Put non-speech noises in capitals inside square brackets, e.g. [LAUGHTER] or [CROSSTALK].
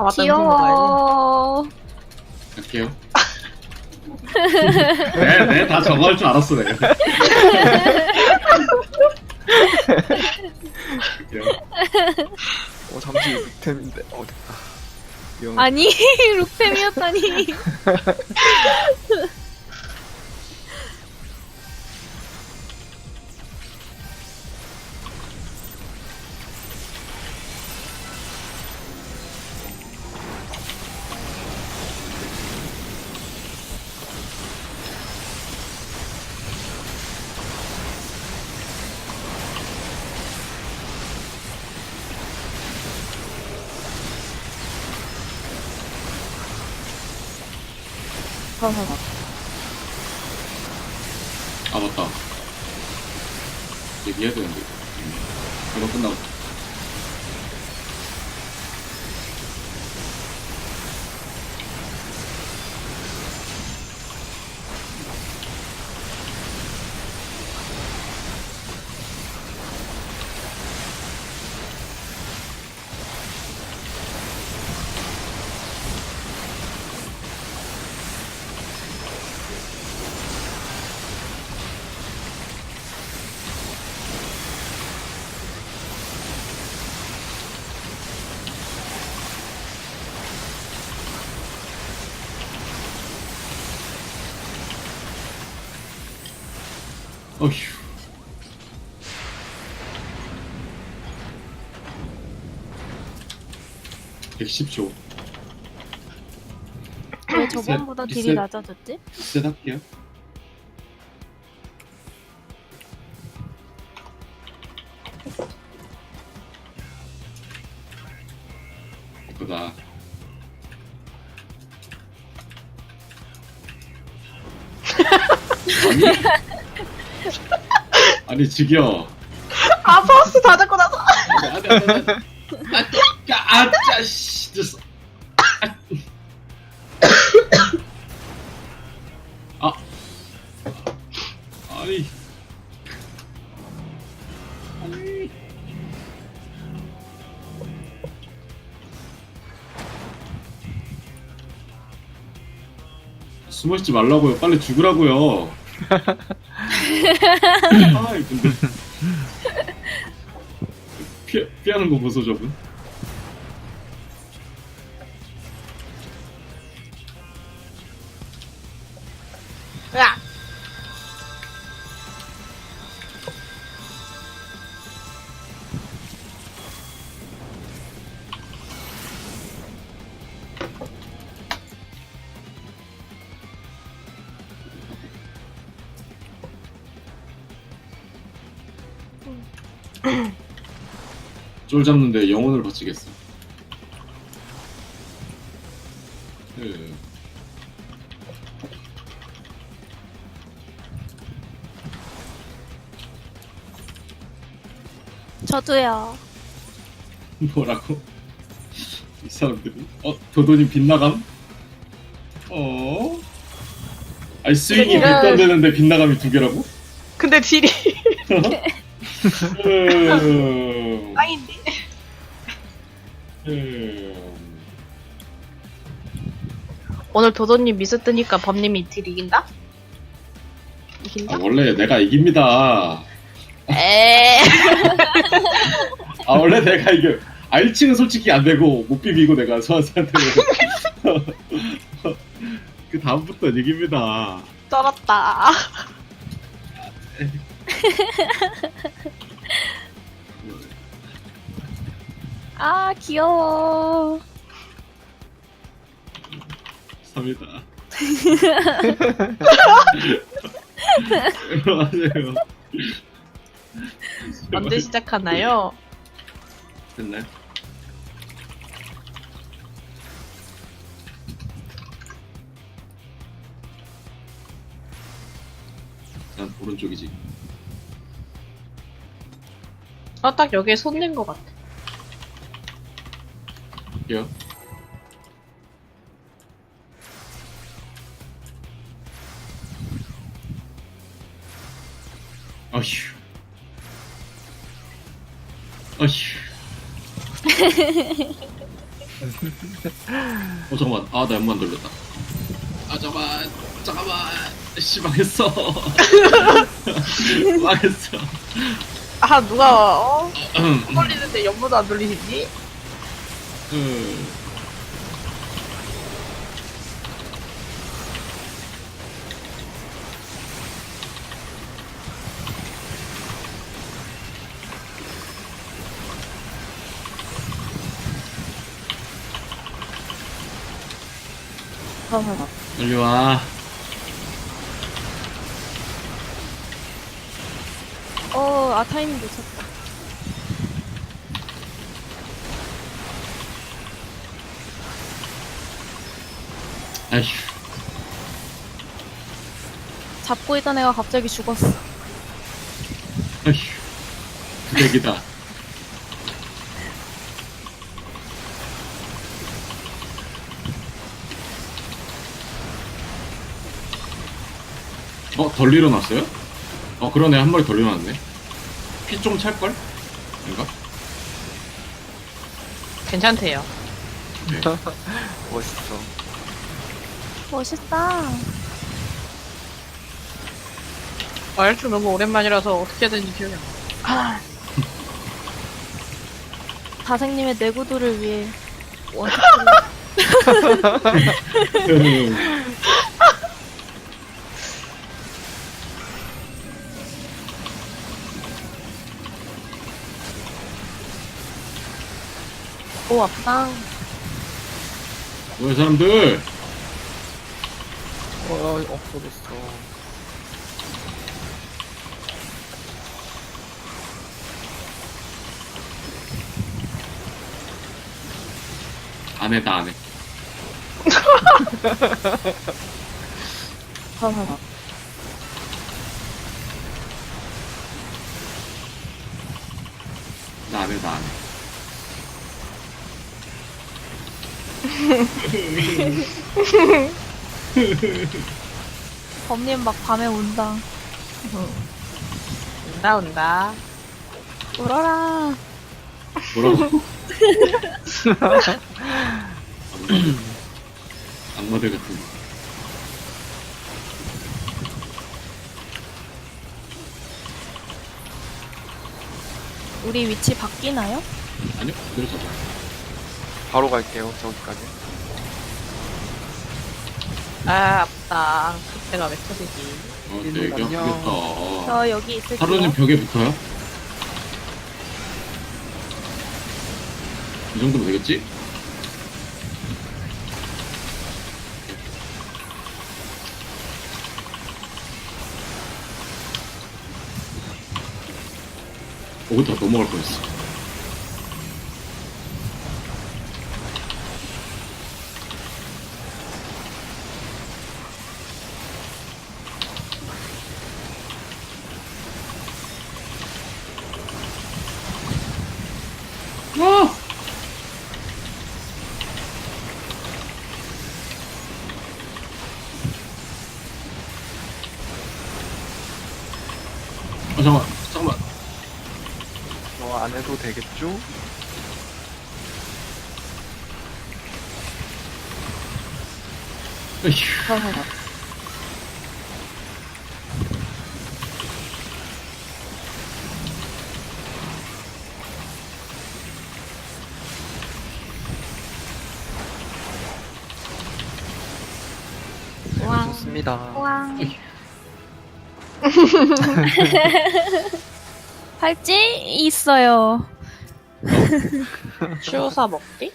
아 맞다. 귀여워. 갈게요. [LAUGHS] 네, 네, 다 저거 할 줄 알았어, 내가. 갈게요. 어 잠시 템인데 어 됐다. [LAUGHS] 위험. 아니, [LAUGHS] 룩템이었다니. 아, 맞다. 얘기해야 되는데. 이거 끝나고. 어휴. (110초) 왜 저번보다 딜이 리셋. 낮아졌지? 리셋 할게요 이거다 아니 아니 지겨 아 파우스 다 잡고 나서. 안돼 안돼 안돼 아, 아짜 씨 됐어. 아. 아니. 아니. 숨어있지 말라고요. 빨리 죽으라고요 [LAUGHS] 아 근데 피, 피하는 거 보소 저분 으악. 쫄 잡는데 영혼을 바치겠어 그... 저도요. 뭐라고? [LAUGHS] 이 사람들이 어? 도도님 빗나감? 어? 아니 스윙이 몇도 안 되는데 빗나감이 두 개라고? 근데 딜이 [LAUGHS] 음... 짱인데. 음... 오늘 도도님 미스 뜨니까 범님이 딜 이긴다? 아 이긴다? 원래 내가 이깁니다 에. 아 원래 내가 이겨 아 1층은 솔직히 안 되고 못 비비고 내가 소환사한테 그 다음부터 이깁니다 쩔었다. 아, 귀여워. 3이다 맞아요 [LAUGHS] 언제 시작하나요? 됐나요? 난 오른쪽이지 아, 딱 여기에 손댄 것 같아. 할게요. 어휴. 어휴. 어 잠깐만. 아 나 연만 돌렸다. 아 잠깐만. 잠깐만. 씨 망했어. [LAUGHS] 망했어. 아 누가 어? 음, 걸리는데 연무도 안 돌리시니? 음. 빨리 와 어, 아, 타이밍 놓쳤다. 아휴 잡고 있던 애가 갑자기 죽었어. 아휴 부대기다 어? 덜 일어났어요? 어 그러네 한 마리 덜 일어났네 피 좀 찰걸? 아닌가? 괜찮대요. [LAUGHS] 멋있어. 멋있다. 알추 너무 오랜만이라서 어떻게든지 기억이 안 나. 아, 다생님의 내구도를 위해 원칙 오, 아프다. 뭐야 사람들 어, 없어졌어. 안해다 안해 나 안 해 나 안 해 [LAUGHS] 범님 막 밤에 운다. 온다 온다. 울어라. 뭐라고? 악마들 [LAUGHS] 악마들 같은 거. 우리 위치 바뀌나요? 아니요 그대로 잡아 바로 갈게요, 저기까지. 아 아프다. 그때가 왜 터지지? 어 일로 되게 안녕. 아프겠다 저 여기 있을게요. 하루는 벽에 붙어요? 이 정도면 되겠지? 오 다 넘어갈 뻔했어. 아! 아 잠깐 잠깐만 뭐안 해도 되겠죠? 에휴. 어이. [LAUGHS] 팔찌 있어요. [LAUGHS] 추사 먹기?